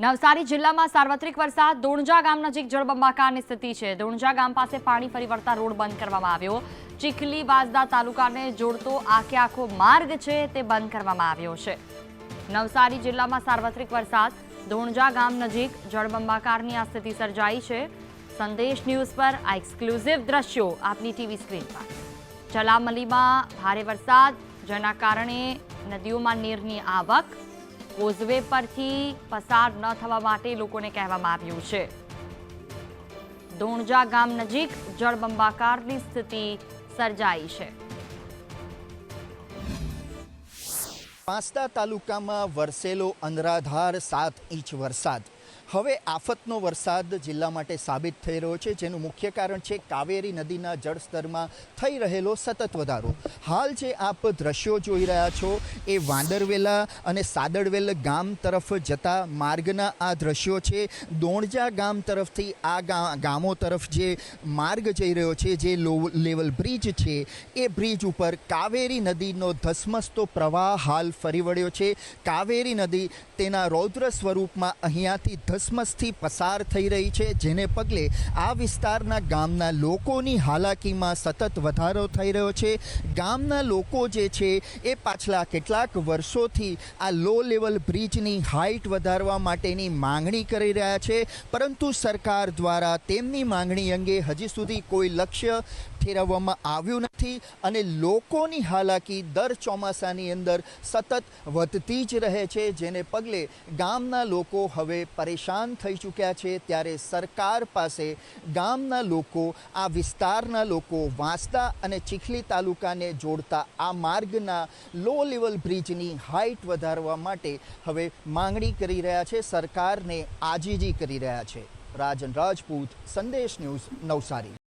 નવસારી જિલ્લામાં સાર્વત્રિક વરસાદ. દોણજા ગામ નજીક જળબંબાકારની સ્થિતિ છે. દોણજા ગામ પાસે પાણી ફરી વળતા રોડ બંધ કરવામાં આવ્યો. ચીખલી વાસદા તાલુકાને જોડતો આખે આખો માર્ગ છે તે બંધ કરવામાં આવ્યો છે. નવસારી જિલ્લામાં સાર્વત્રિક વરસાદ. દોણજા ગામ નજીક જળબંબાકારની આ સ્થિતિ સર્જાઈ છે. સંદેશ ન્યૂઝ પર આ એક્સક્લુઝિવ દ્રશ્યો આપની ટીવી સ્ક્રીન પર. જલામલીમાં ભારે વરસાદ, જેના કારણે નદીઓમાં નીરની આવક કોઝવે પરથી પસાર ન થવા માટે લોકોને કહેવામાં આવ્યું છે. ધોણજા ગામ નજીક જળબંબાકારની સ્થિતિ સર્જાઈ છે. પાંચતા તાલુકામાં વરસેલો અનરાધાર સાત ઇંચ વરસાદ. હવે આફતનો વરસાદ જિલ્લા માટે સાબિત થઈ રહ્યો છે, જેનું મુખ્ય કારણ છે કાવેરી નદીના જળસ્તરમાં થઈ રહેલો સતત વધારો. હાલ જે આપ દ્રશ્યો જોઈ રહ્યા છો, એ વાંદરવેલા અને સાદડવેલ ગામ તરફ જતા માર્ગના આ દ્રશ્યો છે. દોણજા ગામ તરફથી આ ગામો તરફ જે માર્ગ જઈ રહ્યો છે, જે લો, લેવલ બ્રિજ છે, એ બ્રિજ ઉપર કાવેરી નદીનો ધસમસતો પ્રવાહ હાલ ફરી વળ્યો છે. કાવેરી નદી તેના રૌદ્ર સ્વરૂપમાં અહીંયાથી ધસમસથી પસાર થઈ રહી છે, જેને પગલે આ વિસ્તારના ગામના લોકોની હાલાકીમાં સતત વધારો થઈ રહ્યો છે. ગામના લોકો જે છે, એ પાછલા કેટલાક વર્ષોથી આ લો લેવલ બ્રિજની હાઇટ વધારવા માટેની માંગણી કરી રહ્યા છે. પરંતુ સરકાર દ્વારા તેમની માંગણી અંગે હજી સુધી કોઈ લક્ષ્ય ઠેરવવામાં આવ્યું નથી અને લોકોની હાલાકી દર ચોમાસાની અંદર સતત વધતી જ રહે છે, જેને પગલે ગામના લોકો હવે પરેશાન થઈ ચૂક્યા છે ત્યારે સરકાર પાસે ગામના લોકો, આ વિસ્તારના લોકો વાંસદા અને ચીખલી તાલુકાને જોડતા આ માર્ગના લો લેવલ બ્રિજની હાઇટ વધારવા માટે હવે માંગણી કરી રહ્યા છે. સરકારને આજીજી કરી રહ્યા છે. રાજન રાજપૂત, સંદેશ ન્યૂઝ નવસારી.